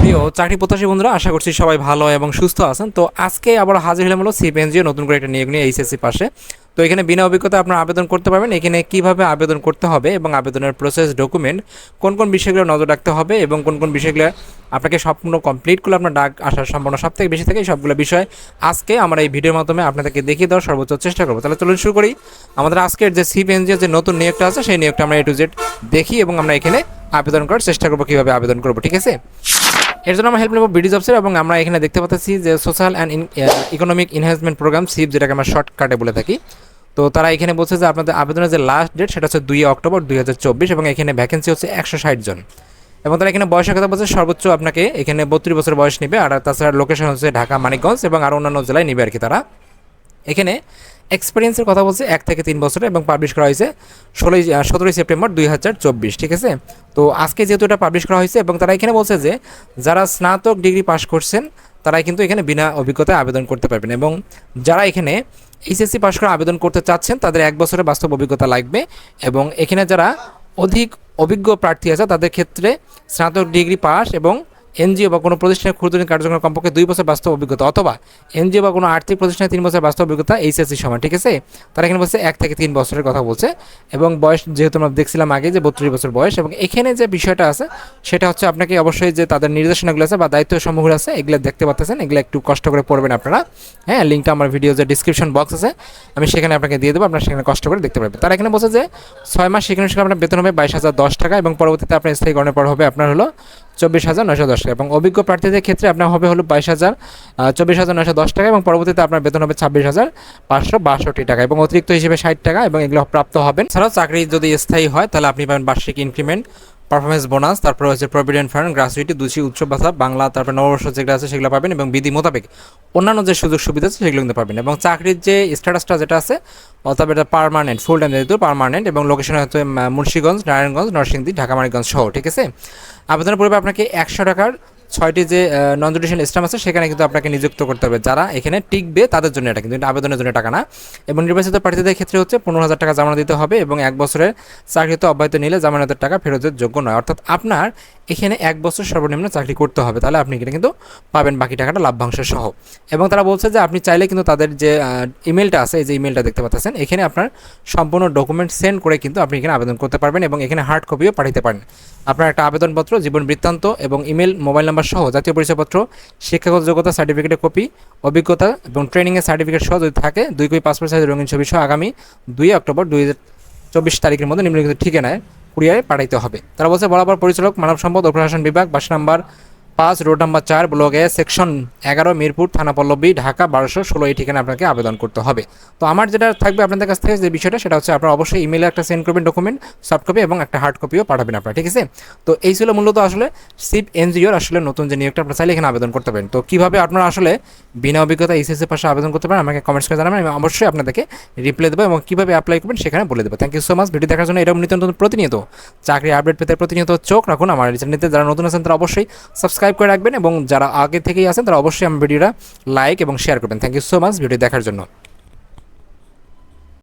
প্রিয় চাকরি প্রত্যাশী বন্ধুরা, আশা করছি সবাই ভালো এবং সুস্থ আছেন। তো আজকে আবার হাজির হলাম হলো সিপিএনজিও নতুন করে একটা নিয়োগ নিয়ে এইচএসসি পাশে। তো এখানে বিনা অভিজ্ঞতা আপনারা আবেদন করতে পারবেন। এখানে কীভাবে আবেদন করতে হবে এবং আবেদনের প্রসেস ডকুমেন্ট কোন কোন বিষয়গুলো নজর রাখতে হবে এবং কোন কোন বিষয়গুলো আপনাকে সম্পূর্ণ কমপ্লিট করলে আপনার ডাক আসার সম্ভাবনা সব থেকে বেশি থাকে সবগুলো বিষয় আজকে আমরা এই ভিডিওর মাধ্যমে আপনাদেরকে দেখিয়ে দেওয়ার সর্বোচ্চ চেষ্টা করব। তাহলে চলুন শুরু করি। আমাদের আজকের যে সিপিএনজিও যে নতুন নিয়োগটা আছে, সেই নিয়োগটা আমরা এ টু জেড দেখি এবং আমরা এখানে আবেদন করার চেষ্টা করব, কীভাবে আবেদন করব, ঠিক আছে? এর জন্য আমরা হেল্প নেব বিডি জবসের এবং আমরা এখানে দেখতে পাচ্ছি যে social and economic enhancement programme sheep যেটাকে আমরা শর্টকাটে বলে থাকি। তো তারা এখানে বলছে যে আপনাদের আবেদনের যে লাস্ট ডেট সেটা হচ্ছে দুই অক্টোবর দুই হাজার চব্বিশ এবং এখানে ভ্যাকেন্সি হচ্ছে একশো ষাট জন। এবং তারা এখানে বয়সের কথা বলছে, সর্বোচ্চ আপনাকে এখানে বত্রিশ বছর বয়স নেবে, আর তাছাড়া লোকেশন হচ্ছে ঢাকা, মানিকগঞ্জ এবং আরও অন্যান্য জেলায় নেবে আর কি তারা। এখানে এক্সপিরিয়েন্সের কথা বলছে, এক থেকে তিন বছরে এবং পাবলিশ করা হয়েছে ষোলোই সতেরোই সেপ্টেম্বর দুই হাজার চব্বিশ, ঠিক আছে? তো আজকে যেহেতু এটা পাবলিশ করা হয়েছে এবং তারা এখানে বলছে যে, যারা স্নাতক ডিগ্রি পাশ করছেন, তারাই কিন্তু এখানে বিনা অভিজ্ঞতায় আবেদন করতে পারবেন এবং যারা এখানে এইচএসসি পাশ করে আবেদন করতে চাচ্ছেন, তাদের এক বছরের বাস্তব অভিজ্ঞতা লাগবে এবং এখানে যারা অধিক অভিজ্ঞ প্রার্থী আছে, তাদের ক্ষেত্রে স্নাতক ডিগ্রি পাস এবং এনজিও বা কোনো প্রতিষ্ঠানের ক্ষুদ্র কার্যক্রম কমপক্ষে দুই বছর বাস্তব অভিজ্ঞতা অথবা এনজিও বা কোনো আর্থিক প্রতিষ্ঠানে তিন বছর বাস্তব অভিজ্ঞতা এইচএসসি সময় ঠিক আছে? তারা এখানে বলছে এক থেকে তিন বছরের কথা বলছে এবং বয়স যেহেতু আমরা দেখছিলাম আগে যে বত্রিশ বছর বয়স এবং এখানে যে বিষয়টা আছে সেটা হচ্ছে আপনাকে অবশ্যই যে তাদের নির্দেশনাগুলো আছে বা দায়িত্ব সমূহগুলো আছে এগুলো দেখতে পাচ্ছেন, এগুলো একটু কষ্ট করে পড়বেন আপনারা। হ্যাঁ লিঙ্কটা আমার ভিডিও যে ডিসক্রিপশন বক্স আছে, আমি সেখানে আপনাকে দিয়ে দেবো, আপনারা সেখানে কষ্ট করে দেখতে পারবেন। তারা এখানে বলছে যে ছয় মাস সেখানে সেখানে আপনার বেতন হবে বাইশ হাজার দশ টাকা এবং পরবর্তীতে আপনার স্থায়ী স্থায়ীকরণের পর হবে আপনার হলো চব্বিশ হাজার নয়শো দশ টাকা। এবং অভিজ্ঞ প্রার্থীদের ক্ষেত্রে আপনার হবে হলো বাইশ হাজার চব্বিশ হাজার নয়শো দশ টাকা এবং পরবর্তীতে আপনার বেতন হবে ছাব্বিশ হাজার পাঁচশো বাষট্টি টাকা এবং অতিরিক্ত হিসেবে ষাট টাকা এবং এগুলো প্রাপ্ত হবেন। ছাড়াও চাকরি যদি স্থায়ী হয়, তাহলে আপনি পাবেন বার্ষিক ইনক্রিমেন্ট পারফরমেন্স বোনাস তারপর হচ্ছে প্রভিডেন্ট ফান্ড গ্রাসুইটি দুশি উৎসব ভাতা বাংলা তারপর নববর্ষ যেগুলো আছে সেগুলো পাবেন এবং বিধি মোতাবেক অন্যান্য যে সুযোগ সুবিধা আছে সেগুলো কিন্তু পাবেন এবং চাকরির যে স্ট্যাটাসটা যেটা আছে, অর্থাৎ এটা পারমানেন্ট ফুল টাইম যেহেতু পারমানেন্ট এবং লোকেশন হয়তো মুন্সীগঞ্জ, নারায়ণগঞ্জ, নরসিংদী, ঢাকা, মানিকগঞ্জ সহ, ঠিক আছে? আবেদনের পূর্বে আপনাকে একশো টাকার ছয়টি যে নন জুডিশিয়াল স্টাম্প আছে, সেখানে কিন্তু আপনাকে নিযুক্ত করতে হবে। যারা এখানে টিকবে, তাদের জন্য এটা কিন্তু আবেদনের জন্য টাকা না। এবং নির্বাচিত প্রার্থীদের ক্ষেত্রে হচ্ছে পনেরো হাজার টাকা জমা দিতে হবে এবং এক বছরের চাকরিতে অব্যাহত নিলে জামানতের টাকা ফেরতের যোগ্য নয়। অর্থাৎ আপনার এখানে এক বছর সর্বনিম্ন চাকরি করতে হবে। তাহলে আপনি এখানে কিন্তু পাবেন বাকি টাকাটা লাভ্যাংশ সহ। এবং তারা বলছে যে, আপনি চাইলে কিন্তু তাদের যে ইমেলটা আছে, এই যে ইমেলটা দেখতে পাচ্ছেন, এখানে আপনার সম্পূর্ণ ডকুমেন্ট সেন্ড করে কিন্তু আপনি এখানে আবেদন করতে পারবেন এবং এখানে হার্ড কপিও পাঠাতে পারেন। আপনার একটা আবেদনপত্র, জীবন বৃত্তান্ত এবং ইমেল মোবাইল নাম্বার সহ জাতীয় পরিচয়পত্র, শিক্ষাগত যোগ্যতা, সার্টিফিকেটের কপি, অভিজ্ঞতা এবং ট্রেনিংয়ের সার্টিফিকেট সহ যদি থাকে, দুই কপি পাসপোর্ট সাইজের রঙিন ছবি সহ আগামী দুই অক্টোবর দুই চব্বিশ তারিখের মধ্যে নিম্নলিখিত ঠিকানায় কুরিয়ারে পাঠাইতে হবে। তারা বলছে, বরাবর পরিচালক, মানব সম্পদ ও প্রশাসন বিভাগ, বাস নাম্বার পাঁচ রোড নাম্বার চার ব্লক এ সেকশন এগারো মিরপুর থানা পল্লবী, ঢাকা বারোশো ষোলো, এই ঠিকানা আপনাকে আবেদন করতে হবে। তো আমার যেটা থাকবে আপনাদের কাছ থেকে যে বিষয়টা, সেটা হচ্ছে আপনারা অবশ্যই ইমেলে একটা সেন্ড করবেন ডকুমেন্ট সফট কপি এবং একটা হার্ড কপিও পাঠাবেন আপনারা, ঠিক আছে? তো এই ছিল মূলত আসলে সিপ এনজিওর আসলে নতুন যে নিয়োগটা আপনারা চাইলে এখানে আবেদন করতে পারেন। তো কীভাবে আপনারা আসলে বিনা অভিজ্ঞতা এইচএসএ পাশে আবেদন করতে পারেন, আমাকে কমেন্টস করে জানাবেন, আমি অবশ্যই আপনাদেরকে রিপ্লাই দেবো এবং কীভাবে অ্যাপ্লাই করবেন সেখানে বলে দেবো। Thank you so much video দেখার জন্য এরকম নিত্য নতুন প্রতিনিয়ত চাকরি আপডেট পেতে প্রতিনিয়ত চোখ রাখুন। আমার চ্যানেলতে যারা নতুন আছেন, তারা অবশ্যই সাবস্ক্রাইব করে রাখবেন এবং যারা আগে থেকেই আছেন, তারা অবশ্যই আমার ভিডিওটা লাইক এবং শেয়ার করবেন। Thank you so much video দেখার জন্য।